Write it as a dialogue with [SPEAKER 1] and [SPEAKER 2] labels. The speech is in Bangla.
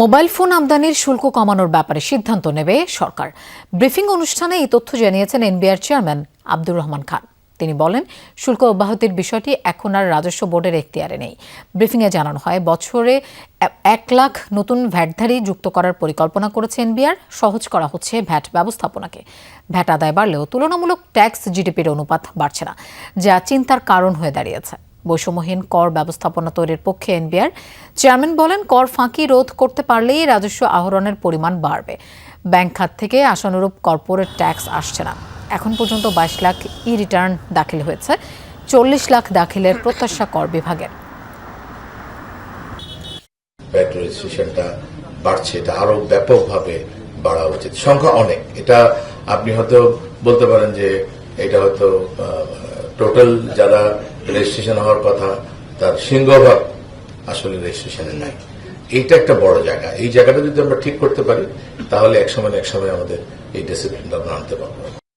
[SPEAKER 1] মোবাইল ফোন আমদানির শুল্ক কমানোর ব্যাপারে সিদ্ধান্ত নেবে সরকার। ব্রিফিং অনুষ্ঠানে এই তথ্য জানিয়েছেন এনবিআর চেয়ারম্যান আব্দুর রহমান খান। তিনি বলেন, শুল্ক অব্যাহতির বিষয়টি এখন আর রাজস্ব বোর্ডের এখতিয়ারে নেই। ব্রিফিংয়ে জানানো হয়, বছরে এক লাখ নতুন ভ্যাটধারী যুক্ত করার পরিকল্পনা করেছে এনবিআর। সহজ করা হচ্ছে ভ্যাট ব্যবস্থাপনাকে। ভ্যাট আদায় বাড়লেও তুলনামূলক ট্যাক্স জিডিপির অনুপাত বাড়ছে না, যা চিন্তার কারণ হয়ে দাঁড়িয়েছে। বৈষম্যহীন কর ব্যবস্থাপনা তৈরির পক্ষে এনবিআর চেয়ারম্যান বলেন, কর ফাঁকি রোধ করতে পারলেই রাজস্ব আহরণের পরিমাণ বাড়বে। ব্যাংক খাত থেকে আশানুরূপ কর্পোরেট ট্যাক্স আসছে না। এখন পর্যন্ত বাইশ লাখ ই রিটার্ন দাখিল হয়েছে, চল্লিশ লাখ দাখিলের প্রত্যাশা কর বিভাগের।
[SPEAKER 2] বাড়ছে, এটা আরও ব্যাপকভাবে বাড়া উচিত। সংখ্যা অনেক। এটা আপনি হয়তো বলতে পারেন যে এটা হয়তো টোটাল যারা রেজিস্ট্রেশন হওয়ার কথা, তার সিংহভাগ আসলে রেজিস্ট্রেশনে নাই। এইটা একটা বড় জায়গা। এই জায়গাটা যদি আমরা ঠিক করতে পারি, তাহলে এক সময় এক সময় আমাদের এই ডিসিপ্লিনটা আমরা আনতে পারব।